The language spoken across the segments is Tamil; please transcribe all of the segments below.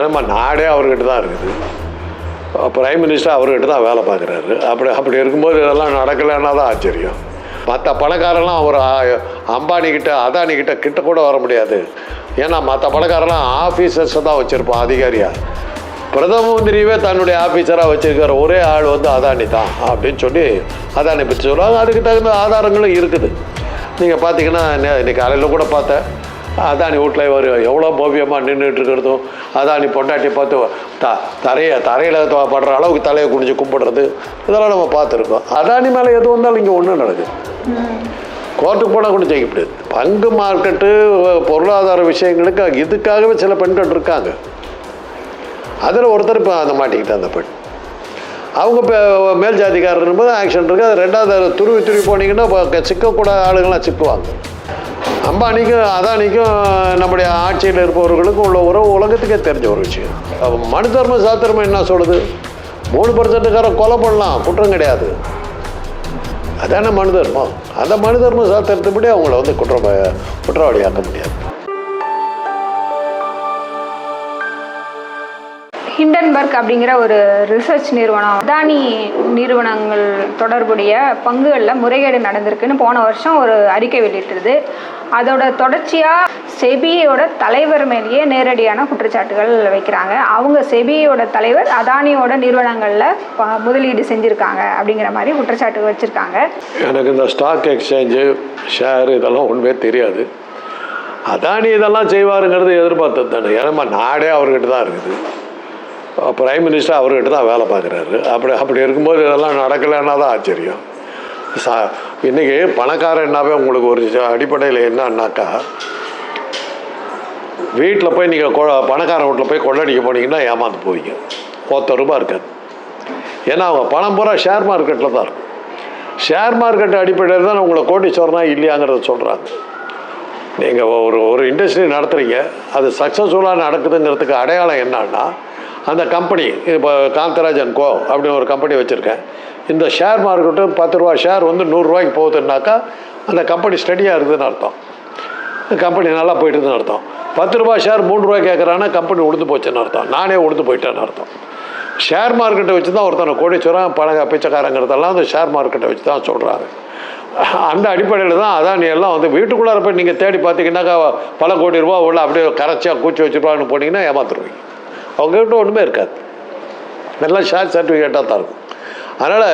நம்ம நாடே அவர்கிட்ட தான் இருக்குது. பிரைம் மினிஸ்டர் அவர்கிட்ட தான் வேலை பார்க்குறாரு. அப்படி அப்படி இருக்கும்போது இதெல்லாம் நடக்கலைன்னா தான் ஆச்சரியம். மற்ற பணக்காரெல்லாம் அவர் அம்பானிக்கிட்ட அதானிக்கிட்ட கிட்ட கூட வர முடியாது. ஏன்னா மற்ற பணக்காரெல்லாம் ஆஃபீஸர்ஸை தான் வச்சுருப்பான் அதிகாரியாக பிரதம மந்திரியவே தன்னுடைய ஆஃபீஸராக வச்சுருக்கிற ஒரே ஆள் வந்து அதானி தான் அப்படின்னு சொல்லி அதானி பற்றி சொல்லுவாங்க. அதுக்கு தகுந்த ஆதாரங்களும் இருக்குது. நீங்கள் பார்த்தீங்கன்னா இன்னைக்கு காலையில் கூட பார்த்தேன். அதானி வீட்டில் ஒரு எவ்வளோ பவ்யமாக நின்றுட்டு இருக்கிறதும் அதானி பொண்டாட்டி பார்த்து த தரையை தரையில் படுற அளவுக்கு தலையை குனிஞ்சு கும்பிடுறது இதெல்லாம் நம்ம பார்த்துருக்கோம். அதானி மேலே எது வந்தாலும் இங்கே ஒன்றும் நடக்குது. கோர்ட்டுக்கு போனால் கூட ஜெயிக்க முடியாது. பங்கு மார்க்கெட்டு பொருளாதார விஷயங்களுக்கு இதுக்காகவே சில பெண்கள் இருக்காங்க. அதில் ஒருத்தர் இப்போ அந்த மாட்டிக்கிட்டு அந்த பெண். அவங்க இப்போ மேல் ஜாதிக்காரர் போது ஆக்ஷன் இருக்குது அது ரெண்டாவது துருவி துருவி போனீங்கன்னா இப்போ சிக்கக்கூடாத ஆளுங்களாம் சிக்குவாங்க. அம்பானிக்கும் அதானிக்கும் நம்முடைய ஆட்சியில் இருப்பவர்களுக்கும் உள்ள உறவு உலகத்துக்கே தெரிஞ்ச ஒரு விஷயம். மனு தர்ம சாத்திரமா என்ன சொல்லுது? மூணு பர்சன்ட்டுக்காரன் கொலை பண்ணலாம் குற்றம் கிடையாது. அதான மனு தர்மம்? அந்த மனு தர்ம சாத்திரத்தைப்படி அவங்கள வந்து குற்றம் குற்றவாளியாக்க முடியாது. ஹிண்டன்பர்க் அப்படிங்கிற ஒரு ரிசர்ச் நிறுவனம் அதானி நிறுவனங்கள் தொடர்புடைய பங்குகளில் முறைகேடு நடந்திருக்குன்னு போன வருஷம் ஒரு அறிக்கை வெளியிட்டிருது அதோட தொடர்ச்சியாக செபியோட தலைவர் மேலேயே நேரடியான குற்றச்சாட்டுகள் வைக்கிறாங்க. அவங்க செபியோட தலைவர் அதானியோட நிறுவனங்களில் முதலீடு செஞ்சுருக்காங்க அப்படிங்கிற மாதிரி குற்றச்சாட்டு வச்சுருக்காங்க. எனக்கு இந்த ஸ்டாக் எக்ஸ்சேஞ்சு ஷேர் இதெல்லாம் ஒன்றுமே தெரியாது. அதானி இதெல்லாம் செய்வாருங்கிறது எதிர்பார்த்தது தானே. ஏன்னா நாடே அவர்கிட்ட தான் இருக்குது. பிரைம் மினிஸ்டர் அவர்கிட்ட தான் வேலை பார்க்குறாரு. அப்படி அப்படி இருக்கும்போது இதெல்லாம் நடக்கலைன்னா தான் ஆச்சரியம். சா இன்றைக்கி பணக்காரன்னாவே உங்களுக்கு ஒரு அடிப்படையில் என்னன்னாக்கா வீட்டில் போய் நீங்கள் கொ பணக்கார வீட்டில் போய் கொள்ளடிக்க போனீங்கன்னா ஏமாந்து போவீங்க. ஒத்த ரூபா இருக்காது. ஏன்னா அவங்க பணம் பூரா ஷேர் மார்க்கெட்டில் தான் இருக்கும். ஷேர் மார்க்கெட் அடிப்படையில் தான் உங்களை கோட்டீஸ்வரனா இல்லையாங்கிறத சொல்கிறாங்க நீங்கள் ஒரு ஒரு இண்டஸ்ட்ரி நடத்துகிறீங்க அது சக்ஸஸ்ஃபுல்லாக நடக்குதுங்கிறதுக்கு அடையாளம் என்னன்னா அந்த கம்பெனி இப்போ காந்தராஜன் கோ அப்படின்னு ஒரு கம்பெனி வச்சுருக்கேன். இந்த ஷேர் மார்க்கெட்டு பத்து ரூபா ஷேர் வந்து நூறுரூவாய்க்கு போகுதுன்னாக்கா அந்த கம்பெனி ஸ்டடியாக இருக்குதுன்னு அர்த்தம். கம்பெனி நல்லா போயிட்டுதுன்னு அர்த்தம். பத்து ரூபா ஷேர் மூணு ரூபாய் கேட்குறான்னா கம்பெனி உடுத்து போச்சுன்னு அர்த்தம். நானே உழுந்து போயிட்டேன்னு அர்த்தம். ஷேர் மார்க்கெட்டை வச்சு தான் ஒருத்தனை கோடீஸ்வரம் பணங்க பிச்சைக்காரங்கிறதெல்லாம் அந்த ஷேர் மார்க்கெட்டை வச்சு தான் சொல்கிறாரு அந்த அடிப்படையில் தான் அதான் நீ எல்லாம் வந்து வீட்டுக்குள்ளார போய் நீங்கள் தேடி பார்த்தீங்கன்னாக்கா பல கோடி ரூபா உள்ள அப்படியே கரைச்சியாக கூச்சி வச்சுருப்பாங்கன்னு போனீங்கன்னா ஏமாத்துருவீங்க. அவங்ககிட்ட ஒன்றுமே இருக்காது. எல்லாம் ஷேர் சர்டிஃபிகேட்டாக தான் இருக்கும். அதனால்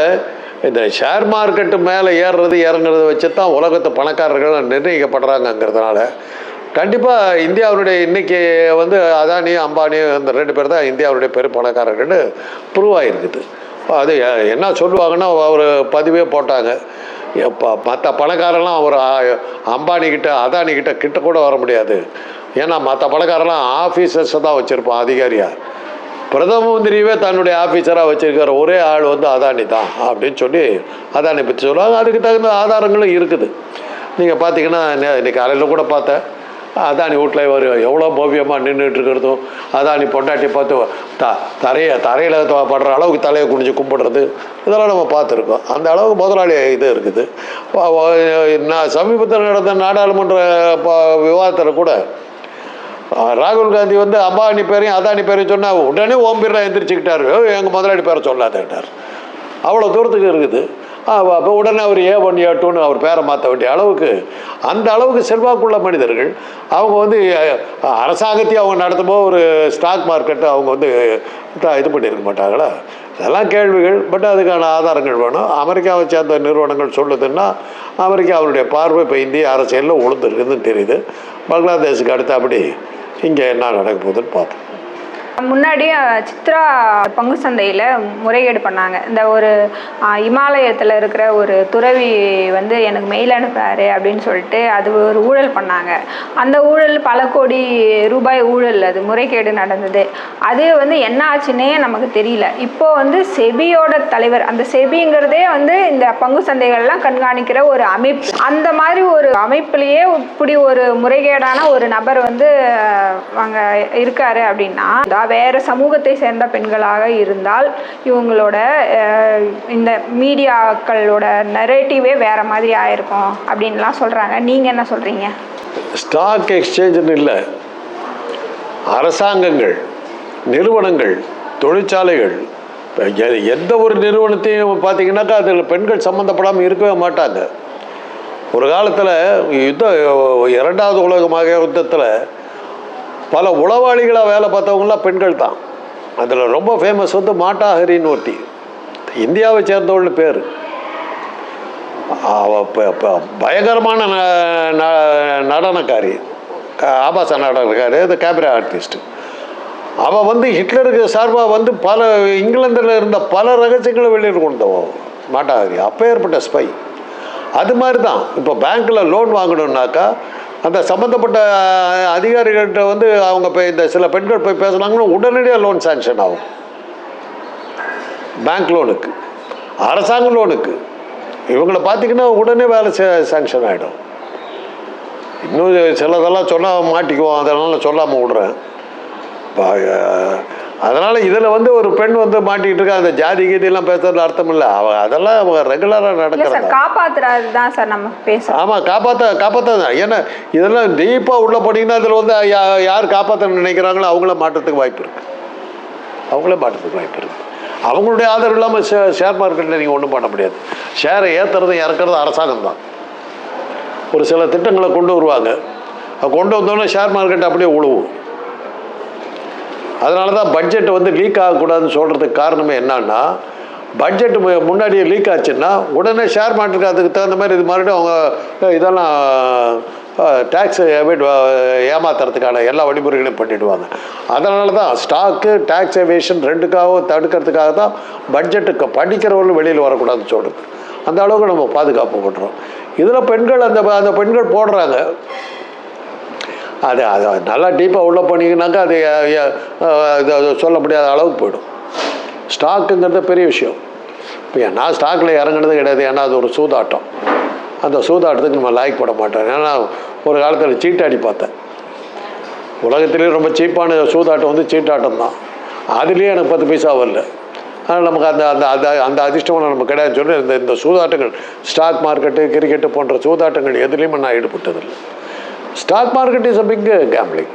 இந்த ஷேர் மார்க்கெட்டு மேலே ஏறுறது இறங்குறத வச்சு தான் உலகத்து பணக்காரர்கள் நிர்ணயிக்கப்படுறாங்கங்கிறதுனால கண்டிப்பாக இந்தியாவுடைய இன்னைக்கு வந்து அதானி அம்பானி அந்த ரெண்டு பேர் தான் இந்தியாவுடைய பெரும் பணக்காரர்கள்னு ப்ரூவ் ஆகிருக்குது அது என்ன சொல்லுவாங்கன்னா ஒரு பதிவே போட்டாங்க. மற்ற பணக்காரெல்லாம் அவர் அம்பானிக்கிட்ட அதானிக்கிட்ட கிட்ட கூட வர முடியாது. ஏன்னா மற்ற பணக்காரெல்லாம் ஆஃபீஸர்ஸை தான் வச்சுருப்பான் அதிகாரியாக பிரதம மந்திரியவே தன்னுடைய ஆஃபீஸராக வச்சுருக்கிற ஒரே ஆள் வந்து அதானி தான் அப்படின்னு சொல்லி அதானி பற்றி சொல்லுவாங்க. அதுக்கு தகுந்த ஆதாரங்களும் இருக்குது. நீங்கள் பார்த்தீங்கன்னா இன்னைக்கு காலையில் கூட பார்த்தேன். அதானி வீட்டில் ஒரு எவ்வளோ பவ்யமாக நின்றுட்டு இருக்கிறதும் அதானி பொண்டாட்டி பார்த்து த தரையை தரையில் படுற அளவுக்கு தலையை குனிஞ்சு கும்பிடுறது இதெல்லாம் நம்ம பார்த்துருக்கோம். அந்த அளவுக்கு முதலாளி இது இருக்குது. நான் சமீபத்தில் நடந்த நாடாளுமன்ற ப- விவாதத்தில் கூட ராகுல் காந்தி வந்து அம்பானி பேரையும் அதானி பேரையும் சொன்னால் உடனே ஓம் பிர்லா எந்திரிச்சுக்கிட்டாரு. எங்கள் முதலாளி பேரை சொல்லாதேட்டார். அவ்வளோ தூரத்துக்கு இருக்குது. அப்போ உடனே அவர் ஏ ஒன் ஏ டூன்னு அவர் பேரை மாற்ற வேண்டிய அளவுக்கு அந்த அளவுக்கு செல்வாக்குள்ள மனிதர்கள் அவங்க வந்து அரசாங்கத்தையும் அவங்க நடத்தும்போது ஒரு ஸ்டாக் மார்க்கெட்டை அவங்க வந்து இது பண்ணியிருக்க மாட்டாங்களா? இதெல்லாம் கேள்விகள் பட் அதுக்கான ஆதாரங்கள் வேணும். அமெரிக்காவை சேர்ந்த நிறுவனங்கள் சொல்லுதுன்னா அமெரிக்கா அவருடைய பார்வை இப்போ இந்திய அரசியலில் உளுந்துருக்குதுன்னு தெரியுது. பங்களாதேஷுக்கு அடுத்தபடி இங்கே என்ன நடக்க போகுதுன்னு பார்ப்போம். முன்னாடி சித்ரா பங்கு சந்தையில் முறைகேடு பண்ணாங்க. இந்த ஒரு இமாலயத்தில் இருக்கிற ஒரு துறவி வந்து எனக்கு மெயில் அனுப்புறாரு அப்படின்னு சொல்லிட்டு அது ஒரு ஊழல் பண்ணாங்க. அந்த ஊழல் பல கோடி ரூபாய் ஊழல் அது முறைகேடு நடந்தது. அது வந்து என்ன ஆச்சுன்னே நமக்கு தெரியல. இப்போ வந்து செபியோட தலைவர் அந்த செபிங்கிறதே வந்து இந்த பங்கு சந்தைகள்லாம் கண்காணிக்கிற ஒரு அமைப்பு. அந்த மாதிரி ஒரு அமைப்புலேயே இப்படி ஒரு முறைகேடான ஒரு நபர் வந்து அங்கே இருக்காரு அப்படின்னா வேறு சமூகத்தை சேர்ந்த பெண்களாக இருந்தால் இவங்களோட இந்த மீடியாக்களோட நரேட்டிவே வேறு மாதிரி ஆயிருக்கும் அப்படின்லாம் சொல்கிறாங்க நீங்கள் என்ன சொல்கிறீங்க ஸ்டாக் எக்ஸ்சேஞ்சுன்னு இல்லை. அரசாங்கங்கள் நிறுவனங்கள் தொழிற்சாலைகள் எந்த ஒரு நிறுவனத்தையும் பார்த்தீங்கன்னாக்கா அதில் பெண்கள் சம்மந்தப்படாமல் இருக்கவே மாட்டாங்க. ஒரு காலத்தில் யுத்த இரண்டாவது உலக மகா யுத்தத்தில் பல உளவாளிகளாக வேலை பார்த்தவங்களாம் பெண்கள் தான் அதில் ரொம்ப ஃபேமஸ் வந்து மாட்டாஹரின்னு ஒருத்தி. இந்தியாவை சேர்ந்தவள்னு பேர். பயங்கரமான நடனக்காரி. க- ஆபாச நடனக்காரி அது கேமரா ஆர்டிஸ்ட். அவள் வந்து ஹிட்லருக்கு சார்பாக வந்து பல இங்கிலாந்தில் இருந்த பல ரகசியங்களை வெளியில் கொண்டு மாட்டாஹரி. அப்போ ஏற்பட்ட ஸ்பை அது மாதிரி தான் இப்போ பேங்க்கில் லோன் வாங்கணுன்னாக்கா அந்த சம்மந்தப்பட்ட அதிகாரிகள்கிட்ட வந்து அவங்க போய் இந்த சில பெண்கள் போய் பேசுனாங்கன்னா உடனடியாக லோன் சேங்ஷன் ஆகும். பேங்க் லோனுக்கு அரசாங்க லோனுக்கு இவங்களை பார்த்தீங்கன்னா உடனே வேலை சேங்ஷன் ஆகிடும் இன்னும் சிலதெல்லாம் சொன்னால் மாட்டிக்குவோம் அதனால சொல்லாமல் விடுறேன். அதனால் இதில் வந்து ஒரு பெண் வந்து மாட்டிக்கிட்டு இருக்கா அந்த ஜாதி கீதியெல்லாம் பேசுறதுல அர்த்தம் இல்லை. அவ அதெல்லாம் அவங்க ரெகுலராக நடக்கிறது? காப்பாத்துறது தான் சார் நம்ம பேசுகிறோம் ஆமாம் காப்பாற்ற காப்பாற்ற தான் ஏன்னா இதெல்லாம் டீப்பாக உள்ள போனீங்கன்னா அதில் வந்து யார் காப்பாற்ற நினைக்கிறாங்களோ அவங்கள மாற்றத்துக்கு வாய்ப்பு இருக்கு. அவங்களே மாற்றத்துக்கு வாய்ப்பு இருக்கு. அவங்களுடைய ஆதரவு இல்லாமல் ஷே ஷேர் மார்க்கெட்டில் நீங்கள் ஒன்றும் பண்ண முடியாது. ஷேரை ஏற்றுறதும் இறக்குறதும் அரசாங்கம் தான். ஒரு சில திட்டங்களை கொண்டு வருவாங்க. கொண்டு வந்தோடனே ஷேர் மார்க்கெட் அப்படியே உழுவும். அதனால தான் பட்ஜெட் வந்து லீக் ஆகக்கூடாதுன்னு சொல்கிறதுக்கு காரணமே என்னன்னா பட்ஜெட் முன்னாடியே லீக் ஆச்சுன்னா உடனே ஷேர் மார்க்கெட்டுக்கு அதுக்கு தகுந்த மாதிரி இது மறுபடியும் அவங்க இதெல்லாம் டேக்ஸ் எவிட் ஏமாத்துறதுக்கான எல்லா வழிமுறைகளையும் பண்ணிடுவாங்க. அதனால தான் ஸ்டாக்கு டேக்ஸ் எவேஷன் ரெண்டுக்காகவும் தடுக்கிறதுக்காக தான் பட்ஜெட்டுக்கு படிக்கிறவர்களும் வெளியில் வரக்கூடாதுன்னு சொல்கிறது அந்த அளவுக்கு நம்ம பாதுகாப்பு பண்ணுறோம் இதில் பெண்கள் அந்த அந்த பெண்கள் போடுறாங்க. அது அது நல்லா டீப்பாக உள்ளே போனீங்கன்னாக்கா அது இது சொல்ல முடியாத அளவுக்கு போயிடும். ஸ்டாக்குங்கிறது பெரிய விஷயம். இப்போ நான் ஸ்டாக்கில் இறங்குனது கிடையாது. ஏன்னா அது ஒரு சூதாட்டம். அந்த சூதாட்டத்துக்கு நம்ம லாய்க் போட மாட்டோம். ஏன்னா ஒரு காலத்தில் சீட்டாடி பார்த்தேன். உலகத்துலேயே ரொம்ப சீப்பான சூதாட்டம் வந்து சீட்டாட்டம் தான். அதுலேயே எனக்கு பத்து பைசா வரல. அதனால் நமக்கு அந்த அந்த அந்த அந்த அதிர்ஷ்டம் நமக்கு கிடையாதுன்னு சொல்லி இந்த இந்த சூதாட்டங்கள் ஸ்டாக் மார்க்கெட்டு கிரிக்கெட்டு போன்ற சூதாட்டங்கள் எதுலேயுமே நான் ஈடுபட்டதில்லை. Stock market is a big gambling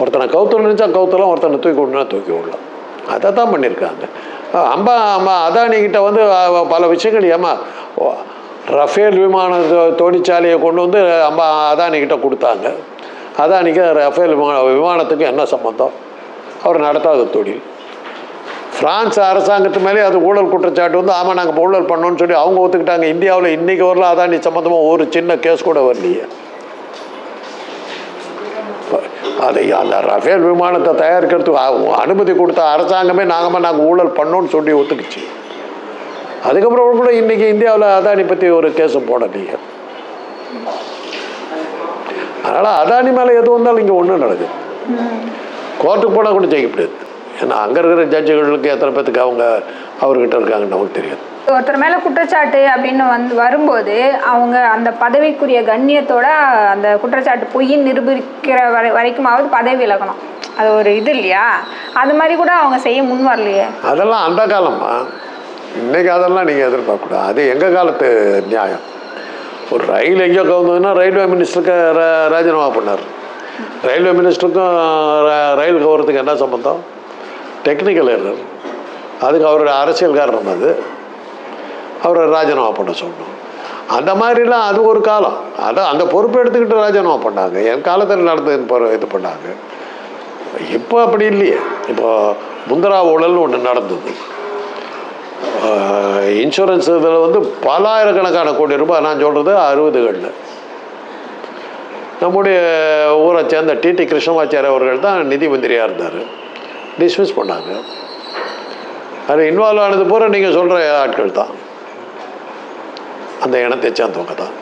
ஒருத்தனை கவுத்தல் நினச்சா கவுத்தலாம் ஒருத்தனை தூக்கி விடணும்னா தூக்கி விடலாம் அதை தான் பண்ணியிருக்காங்க அம்பா அம்மா அதானிக்கிட்ட வந்து பல விஷயங்கள் ஏமா ரஃபேல் விமான தொழிற்சாலையை கொண்டு வந்து அம்பா அதானிக்கிட்ட கொடுத்தாங்க. அதானிக்கு ரஃபேல் விமான விமானத்துக்கு என்ன சம்மந்தம் அவர் நடத்தாத தொழில். பிரான்ஸ் அரசாங்கத்து மேலே அது ஊழல் குற்றச்சாட்டு வந்து ஆமாம் நாங்கள் ஊழல் பண்ணோன்னு சொல்லி அவங்க ஒத்துக்கிட்டாங்க. இந்தியாவில் இன்றைக்கி வரல அதானி சம்மந்தமாக ஒரு சின்ன கேஸ் கூட வரலையே. அதை அந்த ரஃபேல் விமானத்தை தயாரிக்கிறதுக்கு அனுமதி கொடுத்த அரசாங்கமே நாங்கள் நாங்கள் ஊழல் பண்ணோம்னு சொல்லி ஒத்துக்குச்சு. அதுக்கப்புறம் கூட இன்னைக்கு இந்தியாவில் அதானி பற்றி ஒரு கேஸும் போடலையே அதனால் அதானி மேலே எது வந்தாலும் இங்கே ஒன்றும் நடக்குது. கோர்ட்டுக்கு போனால் கூட ஜெயிக்க முடியாது. ஏன்னா அங்கே இருக்கிற ஜட்ஜுகளுக்கு எத்தனை பேத்துக்கு அவங்க அவர்கிட்ட இருக்காங்கன்னு நமக்கு தெரியாது. ஒருத்தர் மேல குற்றச்சாட்டு அப்படின்னு வந்து வரும்போது அவங்க அந்த பதவிக்குரிய கண்ணியத்தோட அந்த குற்றச்சாட்டு பொய்யின் நிரூபிக்கிற வரை வரைக்குமாவது பதவி விலகணும். அது ஒரு இது இல்லையா? அது மாதிரி கூட அவங்க செய்ய முன் வரலையே. அதெல்லாம் அந்த காலமா? இன்னைக்கு அதெல்லாம் நீங்கள் எதிர்பார்க்கக்கூடாது. அது எங்கள் காலத்து நியாயம்? ஒரு ரயில் எங்கேயோ கவுந்ததுன்னா ரயில்வே மினிஸ்டருக்கு ராஜினாமா பண்ணார். ரயில்வே மினிஸ்டருக்கும் ரயில் கவுறதுக்கு என்ன சம்பந்தம்? டெக்னிக்கல் எரர் அதுக்கு அவருடைய அரசியல் காரணம் அது. அவரை ராஜினாமா பண்ண சொன்னோம். அந்த மாதிரிலாம் அது ஒரு காலம். அதை அந்த பொறுப்பு எடுத்துக்கிட்டு ராஜினாமா பண்ணாங்க. என் காலத்தில் நடந்தது இது பண்ணாங்க. இப்போ அப்படி இல்லையே. இப்போ முந்திரா ஊழல்னு ஒன்று நடந்தது. இன்சூரன்ஸ் இதில் வந்து பலாயிரக்கணக்கான கோடி ரூபாய் நான் சொல்கிறது அறுபதுகளில். நம்முடைய ஊரை சேர்ந்த டிடி கிருஷ்ணமாச்சாரி அவர்கள் தான் நிதி மந்திரியாக இருந்தார். டிஸ்மிஸ் பண்ணாங்க. அது இன்வால்வ் ஆனது பூரா நீங்கள் சொல்கிற ஆட்கள் தான். அந்த இனத்தை சேர்ந்தவங்க தான்.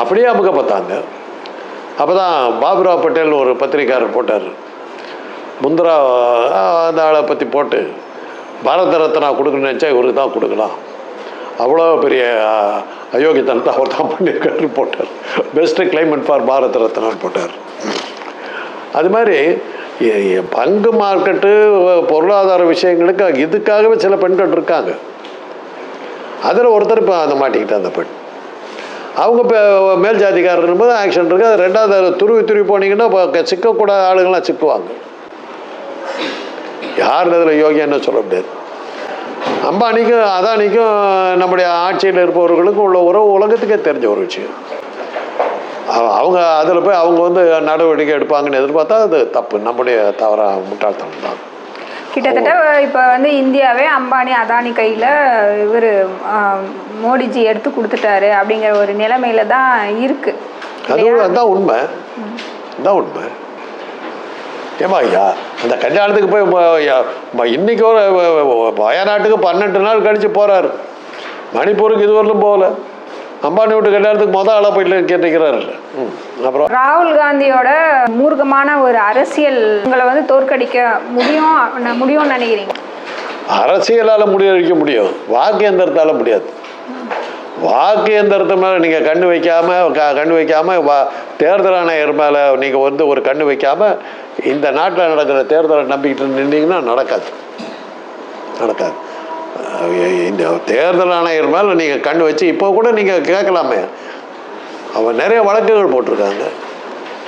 அப்படியே அமுகப்பட்டாங்க. பார்த்தாங்க அப்போ தான் பாபுராவ் பட்டேல்னு ஒரு பத்திரிக்கையாளர் போட்டார். முந்திரா அந்த ஆளை பற்றி போட்டு பாரத ரத்னா கொடுக்கணும்னு நினச்சா இவருக்கு தான் கொடுக்கலாம். அவ்வளோ பெரிய அயோக்கியத்தனத்தை அவர் தான் பண்ணியிருக்காரு போட்டார். பெஸ்ட்டு கிளைமேட் ஃபார் பாரத ரத்னான்னு போட்டார். அது மாதிரி பங்கு மார்க்கெட்டு பொருளாதார விஷயங்களுக்கு இதுக்காகவே சில பெண்கள் இருக்காங்க. அதில் ஒருத்தர் இப்போ அந்த மாட்டிக்கிட்டு அந்த பெண். அவங்க இப்போ மேல் ஜாதிக்காரர் போது ஆக்ஷன் இருக்குது அது ரெண்டாவது துருவி துருவி போனீங்கன்னா இப்போ சிக்கக்கூடாத ஆளுங்களாம் சிக்குவாங்க. யார் இதில் யோகியான்னு சொல்ல முடியாது. அம்பானிக்கும் அதானிக்கும் நம்முடைய ஆட்சியில் இருப்பவர்களுக்கும் உள்ள உறவு உலகத்துக்கே தெரிஞ்ச ஒரு விஷயம். அவங்க அதில் போய் அவங்க வந்து நடவடிக்கை எடுப்பாங்கன்னு எதிர்பார்த்தா அது தப்பு. நம்முடைய தவறாக முட்டாள்தனம் தான். கிட்டத்தட்ட இப்போ வந்து இந்தியாவே அம்பானி அதானி கையில் இவர் மோடிஜி எடுத்து கொடுத்துட்டாரு அப்படிங்கிற ஒரு நிலைமையில தான் இருக்கு. அது அதுதான் உண்மை. அதுதான் உண்மை. ஏமா ஐயா அந்த கல்யாணத்துக்கு போய் இன்னைக்கு ஒரு வயநாட்டுக்கு பன்னெண்டு நாள் கழிச்சு போறாரு. மணிப்பூருக்கு இதுவரையிலும் போகல. அம்பானி வீட்டு கல்யாணத்துக்கு மொதல் ஆளாக போயிட்டு கேட்டுக்கிறாருல்ல அப்புறம்? ராகுல் காந்தியோட மூர்க்கமான ஒரு அரசியல் உங்களை வந்து தோற்கடிக்க முடியும் முடியும்னு நினைக்கிறீங்க? அரசியலால் முடிவெடுக்க முடியும். வாக்கு எந்திரத்தால் முடியாது. வாக்கு எந்திரத்து மேலே நீங்கள் கண்ணு வைக்காம க கண்ணு வைக்காம வா தேர்தல் ஆணையர் மேலே நீங்கள் வந்து ஒரு கண்ணு வைக்காம இந்த நாட்டில் நடக்கிற தேர்தலை நம்பிக்கிட்டு நின்னீங்கன்னா நடக்காது. நடக்காது. இந்த தேர்தல் ஆணையர் மேலே நீங்கள் கண்ணு வச்சு இப்போ கூட நீங்கள் கேட்கலாமே. அவன் நிறைய வழக்குகள் போட்டிருக்காங்க.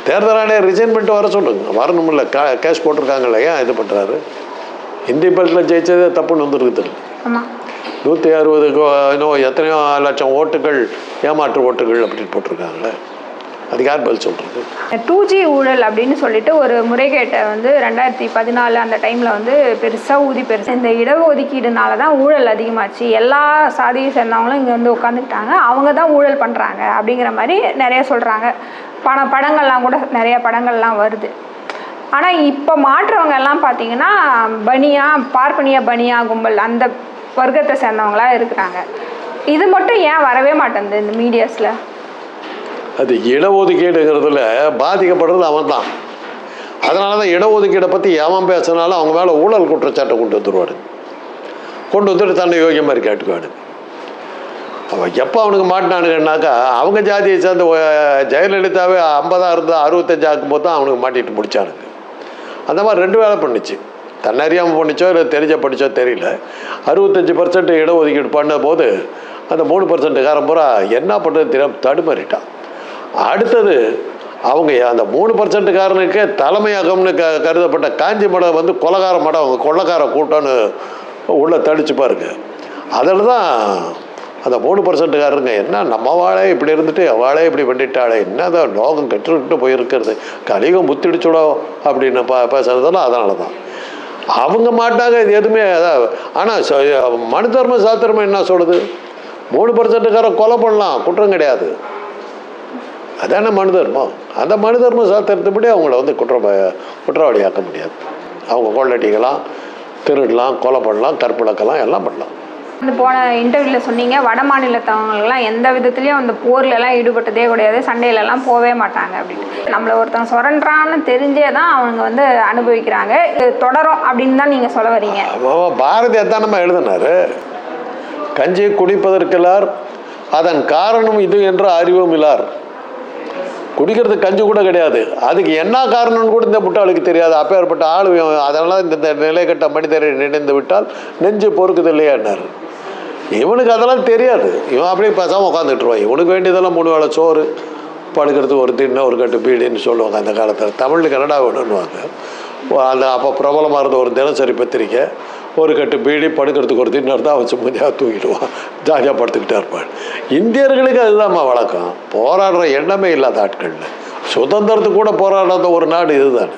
தேர்தல் ஆணையர் ரிசைன் பண்ணிட்டு வர சொல்லுங்க. வரணுமில்ல கா கேஸ் போட்டிருக்காங்கல்ல. ஏன் இது பண்ணுறாரு இந்தி பல்ட்டில் ஜெயிச்சதே தப்புன்னு வந்துருக்குது நூற்றி அறுபது இன்னும் எத்தனையோ லட்சம் ஓட்டுகள் ஏமாற்று ஓட்டுகள் அப்படின்னு போட்டிருக்காங்க அதுக்கு யார் பதில் சொல்கிறது டூ ஜி ஊழல் அப்படின்னு சொல்லிட்டு ஒரு முறைகேட்டை வந்து ரெண்டாயிரத்தி பதினாலு அந்த டைமில் வந்து பெருசாக ஊதி பெருசு. இந்த இடஒதுக்கீடுனால தான் ஊழல் அதிகமாச்சு. எல்லா சாதியை சேர்ந்தவங்களும் இங்கே வந்து உட்காந்துக்கிட்டாங்க அவங்க தான் ஊழல் பண்ணுறாங்க அப்படிங்கிற மாதிரி நிறைய சொல்கிறாங்க பண படங்கள்லாம் கூட நிறைய படங்கள்லாம் வருது. ஆனால் இப்போ மாற்றவங்க எல்லாம் பார்த்தீங்கன்னா பனியா பார்ப்பனியா பனியா கும்பல் அந்த வர்க்கத்தை சேர்ந்தவங்களாக இருக்கிறாங்க. இது மட்டும் ஏன் வரவே மாட்டேங்குது இந்த மீடியாஸில் அது இடஒதுக்கீடுங்கிறதுல பாதிக்கப்படுறது அவன் தான் அதனால தான் இடஒதுக்கீடை பற்றி எவன் பேசினாலும் அவங்க மேலே ஊழல் குற்றச்சாட்டை கொண்டு வந்துடுவாடு கொண்டு வந்துட்டு தன்னை யோகிய மாதிரி அவன் எப்போ அவனுக்கு மாட்டினானுங்கன்னாக்கா அவங்க ஜாதியை சேர்ந்த ஜெயலலிதாவே ஐம்பதாக இருந்தால் அறுபத்தஞ்சு ஆக்கும்போது தான் அவனுக்கு மாட்டிட்டு முடிச்சானுங்க. அந்த மாதிரி ரெண்டு வேலை பண்ணுச்சு. தன்னறியாமல் பண்ணிச்சோ இல்லை தெரிஞ்ச படிச்சோ தெரியல. அறுபத்தஞ்சு பர்சன்ட் இடஒதுக்கீடு பண்ண போது அந்த மூணு பர்சன்ட்டுக்காரன் பூரா என்ன பண்ணுறது தெரியாம தடுமாறிட்டான். அடுத்தது அவங்க அந்த மூணு பர்சன்ட்டுக்காரனுக்கு தலைமையகம்னு க கருதப்பட்ட காஞ்சி மடம் வந்து கொலகார மடம் அவங்க கொள்ளக்கார கூட்டம்னு உள்ளே தடிச்சு பாருங்க. அதில் தான் அந்த மூணு பர்சன்ட்டுக்காரருங்க என்ன நம்ம வாழே இப்படி இருந்துட்டு வாழை இப்படி பண்ணிட்டாளே என்னதான் லோகம் கெட்டுக்கிட்டு போயிருக்கிறது கலிகம் புத்திடிச்சுடோ அப்படின்னு பா பேசுகிறதெல்லாம் அதனால தான் அவங்க மாட்டாங்க இது எதுவுமே ஆனால் மனு தர்ம சாத்திரமா என்ன சொல்லுது? மூணு பர்சன்ட்டுக்காரன் கொலை பண்ணலாம் குற்றம் கிடையாது. அதானே மனு தர்மம். அந்த மனு தர்ம சாத்திரத்தைப்படி அவங்கள வந்து குற்ற குற்றவாளியாக்க முடியாது. அவங்க கொள்ளடிக்கலாம் திருடலாம் கொலை பண்ணலாம் கற்பழக்கலாம் எல்லாம் பண்ணலாம். வந்து போன இன்டர்வியூவில் சொன்னீங்க வட மாநிலத்தவங்கலாம் எந்த விதத்துலையும் அந்த போர்லலாம் ஈடுபட்டதே கிடையாது சண்டையிலலாம் போகவே மாட்டாங்க அப்படின்ட்டு. நம்மளை ஒருத்தன் சுரண்டான்னு தெரிஞ்சே தான் அவங்க வந்து அனுபவிக்கிறாங்க. இது தொடரும் அப்படின்னு தான் நீங்கள் சொல்ல வரீங்க. அவன் பாரதி தான் நம்ம எழுதினாரு. கஞ்சி குடிப்பதற்கில்லார் அதன் காரணம் இது என்று அறிவும் இல்லார் குடிக்கிறது கஞ்சி கூட கிடையாது. அதுக்கு என்ன காரணம்னு கூட இந்த முட்டாளுக்கு தெரியாது. அப்பேற்பட்ட ஆள் இவன். இந்த நிலை கட்ட மனிதரை நினைந்து விட்டால் நெஞ்சு பொறுக்குது இல்லையான்னார் இவனுக்கு அதெல்லாம் தெரியாது. இவன் அப்படியே பேசாமல் உட்காந்துட்டுருவான் இவனுக்கு வேண்டியதெல்லாம் மூணு வேளை சோறு படுக்கிறதுக்கு ஒரு தின்ன ஒரு கட்டு பீடின்னு சொல்லுவாங்க அந்த காலத்தில். தமிழ் கன்னடா வேணும்னுவாங்க. அந்த அப்போ பிரபலமாக இருந்த ஒரு தினசரி பத்திரிக்கை. ஒரு கட்டு பீடி படுக்கிறதுக்கு ஒரு தின்னர் தான் வச்சு முடியாக தூக்கிடுவான் ஜாலியாக படுத்துக்கிட்டே இருப்பான். இந்தியர்களுக்கு அதுதான்மா வழக்கம். போராடுற எண்ணமே இல்லாத ஆட்கள் சுதந்திரத்துக்கு கூட போராடாத ஒரு நாடு இதுதானே.